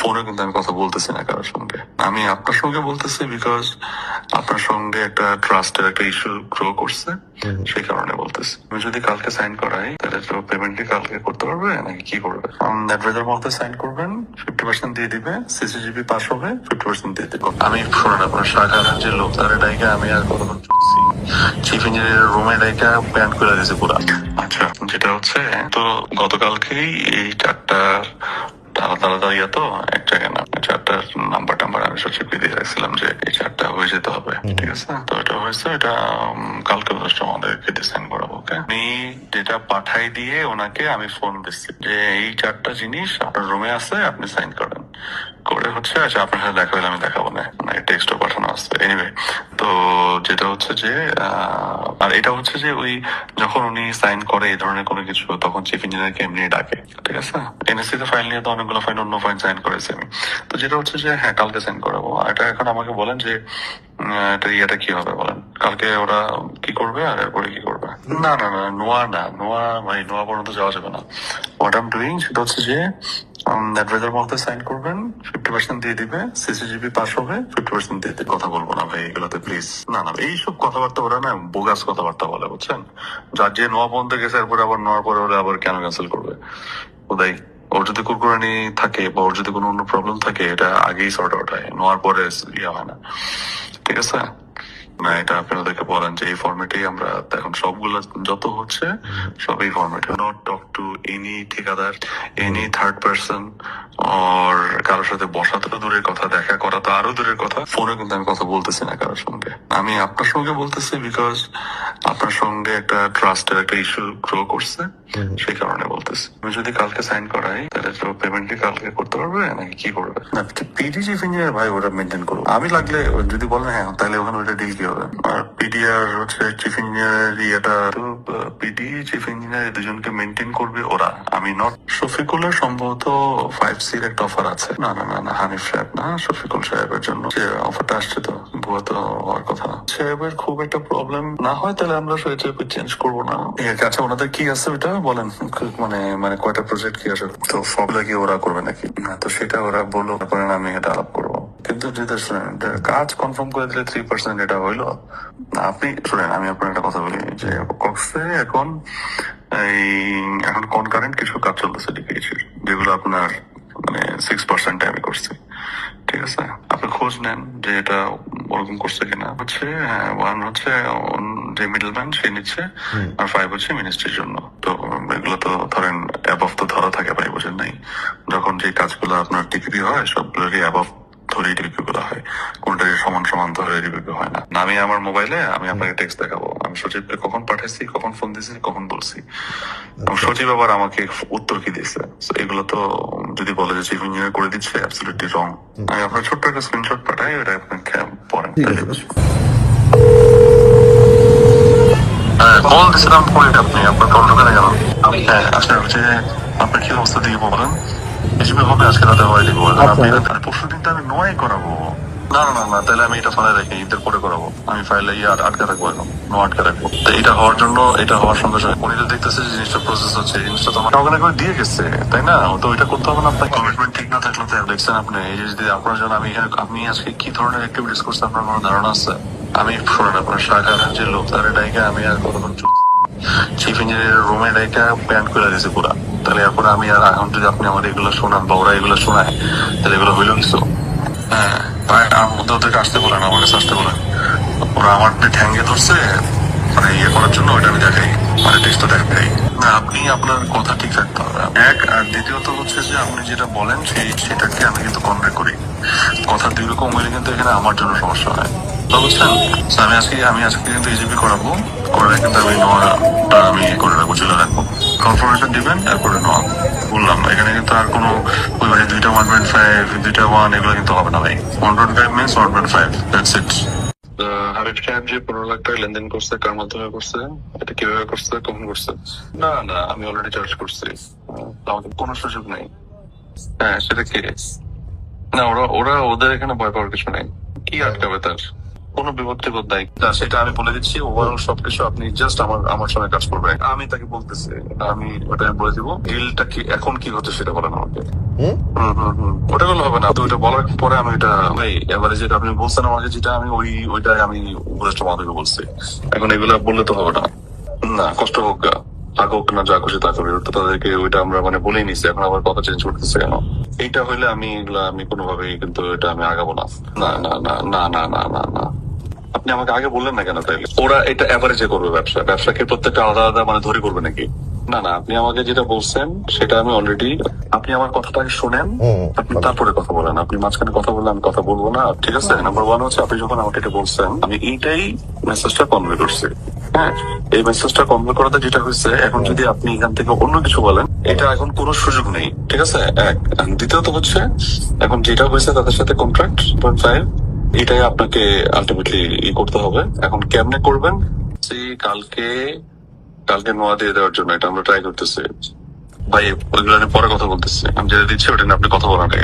ফোনে কিন্তু আমি কথা বলতেছি না কারোর সঙ্গে। আমি আপনার সঙ্গে বলতেছি বিকজ আপনার সঙ্গে একটা ট্রাস্টের একটা ইস্যু গ্রো করছে সেই কারণে বলতেছি। আমি যদি কালকে সাইন করাই তাহলে তো পেমেন্ট কি কালকে করতে পারবে? নাকি কি করবে? অ্যাডভাইজার সাইন করবেন ফিফটি পার্সেন্ট দিয়ে দিবে পাস হবে ফিফটি পার্সেন্ট দিয়ে দিবে। আমি শোনেন আপনার শাখার যে লোক তার ডাইকে আমি আর কতক্ষণ চলছি? চিফ ইঞ্জিনিয়ার রুমে ডাইকা করে দিয়েছে পুরো। আচ্ছা। যেটা হচ্ছে তো গতকালকেই এই চারটা আলাদা আলাদা ইয়ে তো এক জায়গায় না চারটার নাম্বার টাম্বার আমি সচিবকে দিয়ে রাখছিলাম যে এই চারটা হয়ে যেতে হবে ঠিক আছে? তো এটা হয়েছে এটা কালকে জাস্ট আমাদেরকে সেন্ড করাবো ওকে আমি যেটা পাঠাই দিয়ে ওনাকে আমি ফোন দিচ্ছি যে এই চারটা জিনিস আপনার রুমে আছে আপনি সাইন করেন। করে হচ্ছে আচ্ছা আপনার সাথে দেখা হলে আমি দেখাবো না মানে টেক্সটও পাঠানো আছে। এনিওয়ে তো যেটা হচ্ছে যে আর এটা হচ্ছে যে ওই যখন উনি সাইন করে এই ধরনের কোনো কিছু, তখন চিফ ইঞ্জিনিয়ারকে এমনি ডাকে, ঠিক আছে? এনএসসি তে ফাইল নিয়ে তো অনেকগুলো ফাইল অন্য ফাইল সাইন করেছি আমি। তো যেটা হচ্ছে যে হ্যাঁ কালকে সাইন করাবো। এটা এখন আমাকে বলেন যে এটা ইয়েটা কি হবে বলেন? কালকে ওরা কি করবে আর এরপরে কি করবে? না না না, নোয়া না, নোয়া ভাই নোয়া পর্যন্ত যাওয়া যাবে না। হোয়াট আম ডুইং সেটা হচ্ছে যে অ্যাডভাইজার মধ্যে সাইন করবেন ফিফটি পার্সেন্ট দিয়ে দিবে সিসিজিবি পাস হবে ফিফটি পার্সেন্ট দিয়ে কথা বলব না ভাই, এগুলোতে প্লিজ না না, এইসব কথাবার্তা ওরা না বোগাস কথাবার্তা বলে, বুঝছেন? যার যে নোয়া পর্যন্ত গেছে, এরপরে আবার নেওয়ার পরে ওরা আবার কেন ক্যান্সেল করবে? ওদাই ওর যদি কুরকুরানি থাকে বা ওর যদি কোনো অন্য প্রবলেম থাকে, এটা আগেই সর্ট আউট হয়। নেওয়ার পরে ইয়ে হয় না। ঠিক আছে? না এটা আপনি ওদেরকে বলেন যে এই ফর্মেটেই আমরা এখন সবগুলো যত হচ্ছে সব এই ফর্মেটে নট টক টু এনি ঠিকাদার এনি থার্ড পার্সন আর কারোর সাথে বসা তো দূরের কথা, দেখা করা তো আরও দূরের কথা। ফোনে কিন্তু আমি কথা বলতেছি না কারোর সঙ্গে। আমি আপনার সঙ্গে বলতেছি বিকজ আপনার সঙ্গে একটা ট্রাস্টের একটা ইস্যু গ্রো করছে সেই কারণে বলতেছি। আমি যদি কালকে সাইন করাই তাহলে তো পেমেন্ট কি কালকে করতে পারবে নাকি কি করবে? না পিডি চিফ ইঞ্জিনিয়ার ভাই ওটা মেনটেন করব আমি লাগলে যদি বলেন হ্যাঁ তাহলে ওখানে ওটা ডিল কি হবে? আর পিডিআর হচ্ছে চিফ ইঞ্জিনিয়ার ইয়েটা তো চিফ ইঞ্জিনিয়ার দুজনকে মেনটেন করবে ওরা। আমি নট শফিকুলের সম্ভবত ফাইভ সির একটা অফার আছে। না না না না, হানিফ সাহেব না, শফিকুল সাহেবের জন্য। যে অফারটা আসছে তো, ভুয়া তো হওয়ার কথা। সাহেবের খুব একটা প্রবলেম না হয়, তাহলে আমরা চেঞ্জ করব না। আচ্ছা ওনাদের কি আছে ওটা? বলেন মানে মানে কয়টা প্রজেক্ট কি আছে? তো সবগুলো কি ওরা করবে নাকি? না, তো সেটা ওরা বলো তারপরে আমি এটা আলাপ করব। কিন্তু যেটা শুনেন কাজ কনফার্ম করে দিলে থ্রি পার্সেন্ট এটা হইল আপনি শুনেন আমি আপনার একটা কথা বলি যে কক্সে এখন এই এখন কনকারেন্ট কিছু কাজ চলতেছে ডিপিএইচ যেগুলো আপনার মানে সিক্স পার্সেন্ট আমি করছি। ঠিক আছে? আপনি খোঁজ নেন যে এটা ওরকম করছে কিনা। হচ্ছে ওয়ান হচ্ছে যে মিডল ম্যান সে নিচ্ছে আর ফাইভ হচ্ছে মিনিস্ট্রির জন্য। তো এগুলো তো ধরেন অ্যাবভ তো ধরা থাকে ভাই বুঝেন নাই। যখন যে কাজগুলো আপনার ডিপিপি হয় সবগুলোরই অ্যাবভ ধরেই ডিপিপি গুলো হয় কোনটাই সমান সমান ধরে ডিপিপি হয় না? আমি আমার মোবাইলে আমি আপনাকে টেক্সট দেখাবো। আমি সচিবকে কখন পাঠাইছি কখন ফোন দিয়েছি কখন বলছি। সচিব আবার আমাকে উত্তর কি দিয়েছে? এগুলো তো যদি বলে যে চিফ ইঞ্জিনিয়ার করে দিচ্ছে অ্যাবসলিউটলি রং আমি আপনার ছোট্ট একটা স্ক্রিনশট পাঠাই ওটা আপনাকে পড়েন। হ্যাঁ পরে আপনি আপনার ঢোকানে গেল। হ্যাঁ আসলে হচ্ছে আপনার কি অবস্থা দিয়ে বলেন? হিসেবে হবে আজকে রাতে হয় দিব আপনি পরশু দিন তো আমি নয় করাবো না না না না তাহলে আমি এটা ফাইলে রেখে ঈদের পরে করাবো আমি ফাইলে ইয়ে আটকে রাখব এখন নো আটকে রাখব তো এটা হওয়ার জন্য এটা হওয়ার সঙ্গে সঙ্গে উনি তো দেখতেছে যে জিনিসটা প্রসেস হচ্ছে এই জিনিসটা তো আমার করে দিয়ে গেছে তাই না তো এটা করতে হবে না আপনার কমিটমেন্ট ঠিক না থাকলে তো দেখছেন আপনি এই যে যদি আপনার জন্য আমি আপনি আজকে কি ধরনের অ্যাক্টিভিটিস করছে আপনার কোনো ধারণা আছে আমি শোনেন আপনার যে লোক তার ডাইকে আমি আর কতক্ষণ চিফ ইঞ্জিনিয়ার রুমে ডাইকা প্যান্ট করে দিয়েছে পুরা তাহলে এরপরে আমি আর এখন যদি আপনি আমার এগুলো শোনান বা ওরা এগুলো শোনায় তাহলে এগুলো হইল কিছু? হ্যাঁ তাই মধ্যে ওদেরকে আসতে বলেন আমার কাছে আসতে বলেন ওরা আমার ঠ্যাঙ্গে ধরছে মানে ইয়ে করার জন্য ওইটা আমি দেখাই মানে টেস্টটা দেখাই। না আপনি আপনার কথা ঠিক রাখতে হবে। এক আর দ্বিতীয়ত হচ্ছে যে আপনি যেটা বলেন সেই সেটাকে আমি কিন্তু কনভে করি। কথা দুই রকম হইলে কিন্তু এখানে আমার জন্য সমস্যা হয়। বুঝছেন আমি আজকে আমি আজকে কিন্তু ইজিপি করাবো। করে কিন্তু আমি নোয়াটা আমি করে রাখব চলে রাখব। কনফার্মেশন দিবেন, তারপরে নোয়া বললাম, এখানে কিন্তু আর কোনো ওই দুইটা ওয়ান পয়েন্ট ফাইভ দুইটা ওয়ান এগুলো কিন্তু হবে না ভাই। One point five means one point five that's it Habib সাহেব যে পনেরো লাখ টাকা লেনদেন করছে, কার মাধ্যমে করছে, এটা কীভাবে করছে, কখন করছে? না না, আমি অলরেডি চার্জ করছি। আমাকে কোনো সুযোগ নেই। হ্যাঁ সেটা কি? না, ওরা ওরা ওদের এখানে ভয় পাওয়ার কিছু নেই। কি আটকাবে তার? কোনো বিভক্তিবোধ নাই না, সেটা আমি বলে দিচ্ছি। ওভারঅল সবকিছু আপনি জাস্ট আমার আমার সঙ্গে কাজ করবেন। আমি তাকে বলতেছি আমি ওটা আমি বলে দিব ডিলটা কি এখন কি হচ্ছে সেটা বলেন আমাকে। ওটা বললে হবে না। তো ওইটা বলার পরে আমি এটা ভাই এবারে যেটা আপনি বলছেন আমাকে যেটা আমি ওই ওইটাই আমি উপদেষ্টা মাধবকে বলছি। এখন এগুলা বললে তো হবে না। না কষ্ট হোক গা থাক হোক না যা খুশি তা করি তো তাদেরকে ওইটা আমরা মানে বলেই নিছি এখন আবার কথা চেঞ্জ করতেছে কেন? এইটা হইলে আমি এগুলা আমি কোনোভাবেই কিন্তু এটা আমি আগাবো না। না না না না না না না না। আপনি আমাকে আগে বললেন না কেন তাইলে? ওরা এটা অ্যাভারেজে করবে ব্যবসা। ব্যবসাকে প্রত্যেকটা আলাদা আলাদা মানে ধরে করবে নাকি? না না আপনি আমাকে যেটা বলছেন সেটা আমি অলরেডি আপনি আমার কথাটাকে শোনেন আপনি তারপরে কথা বলেন। আপনি মাঝখানে কথা বললে আমি কথা বলব না ঠিক আছে? নাম্বার ওয়ান হচ্ছে আপনি যখন আমাকে এটা বলছেন আমি এইটাই মেসেজটা কনভে করছি। হ্যাঁ এই মেসেজটা কনভে করাতে যেটা হয়েছে, এখন যদি আপনি এখান থেকে অন্য কিছু বলেন, এটা এখন কোনো সুযোগ নেই, ঠিক আছে? এক দ্বিতীয়ত হচ্ছে, এখন যেটা হয়েছে তাদের সাথে কন্ট্রাক্ট পয়েন্ট ফাইভ এটাই আপনাকে আলটিমেটলি ই করতে হবে। এখন কেমনে করবেন? কালকে কালকে নোয়া দিয়ে দেওয়ার জন্য, এটা আমরা ট্রাই করতেছি। ভাই, ওইগুলো পরে কথা বলতেছি। আমি যেটা দিচ্ছি, ওটা নিয়ে আপনি কথা বলার আগে।